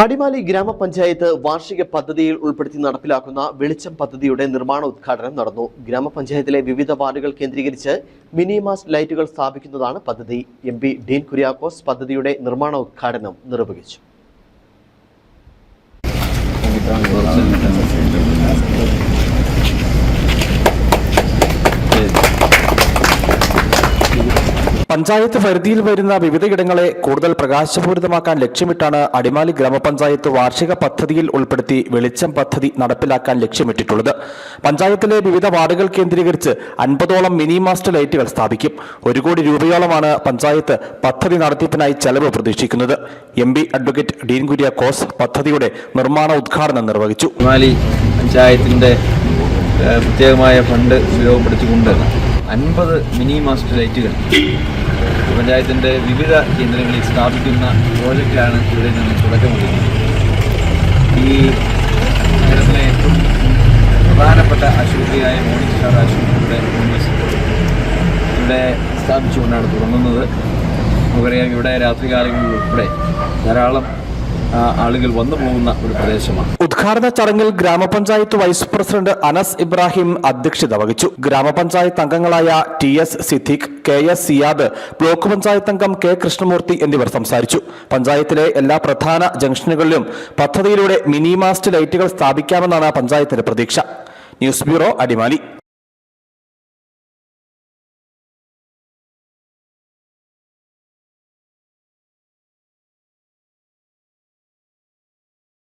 അടിമാലി ഗ്രാമപഞ്ചായത്ത് വാർഷിക പദ്ധതിയിൽ ഉൾപ്പെടുത്തി നടപ്പിലാക്കുന്ന വെളിച്ചം പദ്ധതിയുടെ നിർമ്മാണ ഉദ്ഘാടനം നടന്നു. ഗ്രാമപഞ്ചായത്തിലെ വിവിധ വാർഡുകൾ കേന്ദ്രീകരിച്ച് മിനി മാസ്റ്റ് ലൈറ്റുകൾ സ്ഥാപിക്കുന്നതാണ് പദ്ധതി. എം പി ഡീൻ കുര്യാക്കോസ് പദ്ധതിയുടെ നിർമ്മാണ ഉദ്ഘാടനം നിർവഹിച്ചു. പഞ്ചായത്ത് പരിധിയിൽ വരുന്ന വിവിധയിടങ്ങളെ കൂടുതൽ പ്രകാശപൂരിതമാക്കാൻ ലക്ഷ്യമിട്ടാണ് അടിമാലി ഗ്രാമപഞ്ചായത്ത് വാർഷിക പദ്ധതിയിൽ ഉൾപ്പെടുത്തി വെളിച്ചം പദ്ധതി നടപ്പിലാക്കാൻ ലക്ഷ്യമിട്ടിട്ടുള്ളത്. പഞ്ചായത്തിലെ വിവിധ വാർഡുകൾ കേന്ദ്രീകരിച്ച് അൻപതോളം മിനി മാസ്റ്റർ ലൈറ്റുകൾ സ്ഥാപിക്കും. ഒരു കോടി രൂപയോളമാണ് പഞ്ചായത്ത് പദ്ധതി നടത്തിപ്പിനായി ചെലവ് പ്രതീക്ഷിക്കുന്നത്. M P advocate Dean Kuriakose പദ്ധതിയുടെ നിർമ്മാണ ഉദ്ഘാടനം നിർവഹിച്ചു. പഞ്ചായത്തിന്റെ പ്രത്യേകമായ ഫണ്ട് ഉപയോഗപ്പെടുത്തിക്കൊണ്ട് അൻപത് മിനി മാസ്റ്റർ ലൈറ്റുകൾ പഞ്ചായത്തിന്റെ വിവിധ കേന്ദ്രങ്ങളിൽ സ്ഥാപിക്കുന്ന പ്രോജക്റ്റാണ് ഇവിടെ നിന്ന് തുടക്കമിടുന്നത്. ഈ നഗരത്തിലെ ഏറ്റവും പ്രധാനപ്പെട്ട ആശുപത്രിയായ മോർണിംഗ് സ്റ്റാർ ആശുപത്രിയുടെ ഇവിടെ സ്ഥാപിച്ചുകൊണ്ടാണ് തുടങ്ങുന്നത്. നമുക്കറിയാം ഇവിടെ രാത്രികാലങ്ങളിൽ ഉൾപ്പെടെ ധാരാളം ആളുകൾ വന്നു പോകുന്ന ഒരു പ്രദേശമാണ്. ഉദ്ഘാടന ചടങ്ങിൽ ഗ്രാമപഞ്ചായത്ത് വൈസ് പ്രസിഡന്റ് അനസ് ഇബ്രാഹിം അധ്യക്ഷത വഹിച്ചു. ഗ്രാമപഞ്ചായത്ത് അംഗങ്ങളായ T S Siddique K S Siyad block panchayat അംഗം കെ കൃഷ്ണമൂർത്തി എന്നിവർ സംസാരിച്ചു. പഞ്ചായത്തിലെ എല്ലാ പ്രധാന ജംഗ്ഷനുകളിലും പദ്ധതിയിലൂടെ മിനി മാസ്റ്റ് ലൈറ്റുകൾ സ്ഥാപിക്കാമെന്നാണ് പഞ്ചായത്തിന്റെ പ്രതീക്ഷ. News bureau Adimali.